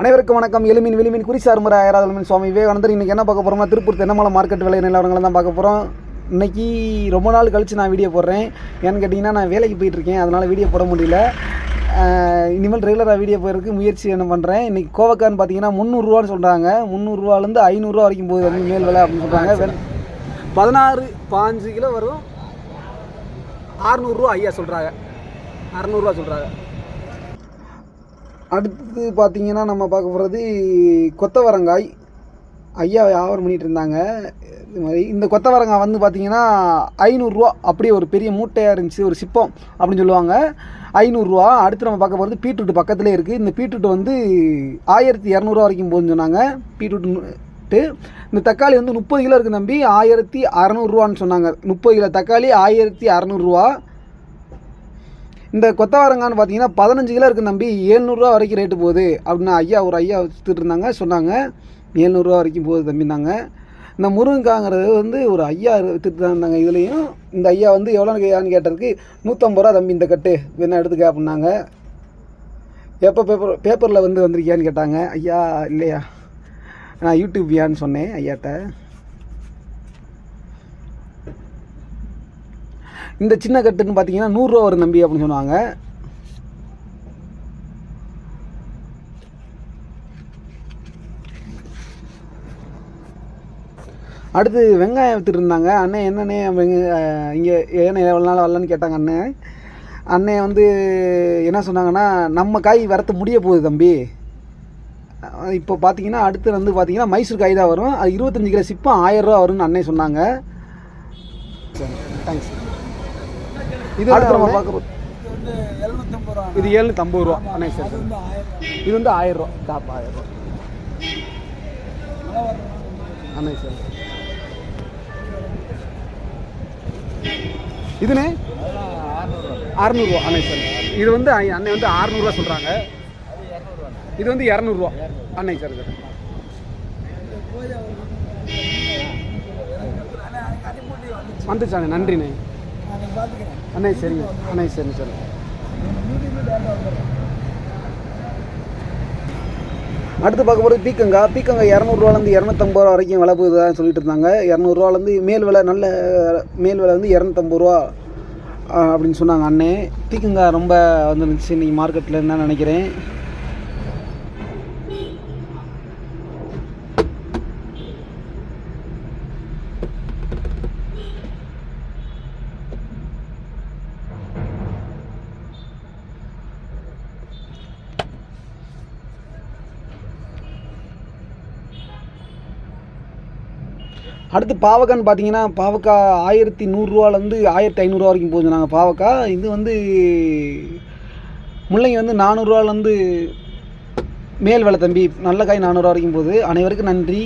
அனைவருக்கும் வணக்கம். எலுமின் விளிமின் குறிசார் முறை ஐராதலமின் சுவாமி விவேகானந்தர். இன்றைக்கி என்ன பார்க்க போகிறோம்னா திருப்பூர் தென்னமலை மார்க்கெட் விலை நிலவரங்களை தான் பார்க்க போகிறோம் இன்றைக்கி ரொம்ப நாள் கழித்து நான் வீடியோ போடுறேன். ஏன்னு கேட்டிங்கன்னா நான் வேலைக்கு போயிட்டுருக்கேன் அதனால் வீடியோ போட முடியல. இனிமேல் ரெகுலராக வீடியோ போயிருக்கு முயற்சி என்ன பண்ணுறேன் இன்றைக்கி கோவக்கான்னு பார்த்தீங்கன்னா முந்நூறுரூவான்னு சொல்கிறாங்க முந்நூறுரூவாலேருந்து ஐநூறுரூவா வரைக்கும் போகுது. மேல் விலை அப்படின்னு சொல்கிறாங்க பதினாறு பாஞ்சு கிலோ வரும். ஆறுநூறுரூவா ஐயா சொல்கிறாங்க அறநூறுரூவா சொல்கிறாங்க அடுத்து பார்த்திங்கன்னா நம்ம பார்க்க போகிறது கொத்தவரங்காய். ஐயா வியாபாரம் பண்ணிகிட்டு இருந்தாங்க. இது மாதிரி இந்த கொத்தவரங்காய் வந்து பார்த்திங்கன்னா ஐநூறுரூவா அப்படியே ஒரு பெரிய மூட்டையாக இருந்துச்சு ஒரு சிப்பம் அப்படின்னு சொல்லுவாங்க. ஐநூறுரூவா அடுத்து நம்ம பார்க்க போகிறது பீட்ரூட் பக்கத்துலேயே இருக்குது இந்த பீட்ரூட் வந்து ஆயிரத்தி இரநூறுவா வரைக்கும் போகுதுன்னு சொன்னாங்க. பீட்ரூட்டு இந்த தக்காளி வந்து முப்பது கிலோ இருக்குது தம்பி. ஆயிரத்தி அறநூறுவான்னு சொன்னாங்க. முப்பது கிலோ தக்காளி ஆயிரத்தி அறநூறுவா இந்த கொத்தவரங்கான்னு பார்த்தீங்கன்னா பதினஞ்சு கிலோ இருக்குது நம்பி ஏழ்நூறுரூவா வரைக்கும் ரேட்டு போகுது. அப்படின்னு ஐயா ஒரு ஐயா வச்சுட்டு இருந்தாங்க. சொன்னாங்க ஏழ்நூறுரூவா வரைக்கும் போகுது தம்பினாங்க இந்த முருங்கைக்காங்கிறது வந்து ஒரு ஐயா வித்துட்டு தான் இருந்தாங்க. இதுலேயும் இந்த ஐயா வந்து எவ்வளோன்னு ஐயான்னு கேட்டதுக்கு நூற்றம்பது ரூபா தம்பி இந்த கட்டு. வேணா எடுத்துக்க அப்படின்னாங்க. எப்போ பேப்பர் பேப்பரில் வந்து வந்திருக்கியான்னு கேட்டாங்க. ஐயா இல்லையா? நான் யூடியூப் வியான்னு சொன்னேன் ஐயாட்ட. இந்த சின்ன கட்டுன்னு பார்த்தீங்கன்னா நூறுரூவா வரும் நம்பி அப்படின்னு சொன்னாங்க அடுத்து வெங்காயம் வித்துட்டு இருந்தாங்க. அண்ணன் என்னண்ணே வெங்க இங்கே ஏன்னா எவ்வளோ நாள் வரலன்னு கேட்டாங்க அண்ணன் அண்ணன் வந்து என்ன சொன்னாங்கன்னா நம்ம காய் வரத்து முடிய போகுது தம்பி. இப்போ பார்த்தீங்கன்னா அடுத்து வந்து பார்த்தீங்கன்னா மைசூர் காய் தான் வரும். அது இருபத்தஞ்சி கிலோ சிப்பம் ஆயிரரூவா வரும்னு அண்ணன் சொன்னாங்க. சரி தேங்க்ஸ் இது அடுத்து நம்ம பார்க்குறோம் இது எழுநூத்தி ஐம்பது ரூபா. அண்ணே சரி. இது வந்து ஆயிரம் ரூபா. காப்பு ஆயிரம் ரூபா. அண்ணே சரி இதுண்ணே? அறநூறுவா. அண்ணே சரி. இது வந்து அண்ணே வந்து அறநூறுவா சொல்கிறாங்க இது வந்து இரநூறுவா. அண்ணே சரி சரி. வந்துச்சாண்ணே நன்றிண்ணே. அண்ணே சரிங்க. அண்ணே சரி சரி அடுத்து பார்க்கும்போது பீக்கங்கா. பீக்கங்காய் இரநூறுவாலேருந்து இரநூத்தம்பது ரூபா வரைக்கும் விலை போகுதுதான் சொல்லிட்டு இருந்தாங்க. இரநூறுவாலேருந்து மேல் விலை நல்ல மேல் விலை வந்து இரநூத்தம்பது ரூபா அப்படின்னு சொன்னாங்க அண்ணே. பீக்கங்காய் ரொம்ப வந்துருந்துச்சு இன்றைக்கி மார்க்கெட்டில் என்ன நினைக்கிறேன். அடுத்து பாவக்கான்னு பார்த்தீங்கன்னா பாவக்காய் ஆயிரத்தி நூறுரூவாலேருந்து ஆயிரத்தி ஐநூறுரூவா வரைக்கும் போகுது நாங்கள் பாவக்காய் இது வந்து முள்ளங்கி வந்து நானூறுரூவாலேருந்து மேல் விலை தம்பி நல்ல காய் நானூறுரூவா வரைக்கும் போகுது. அனைவருக்கும் நன்றி.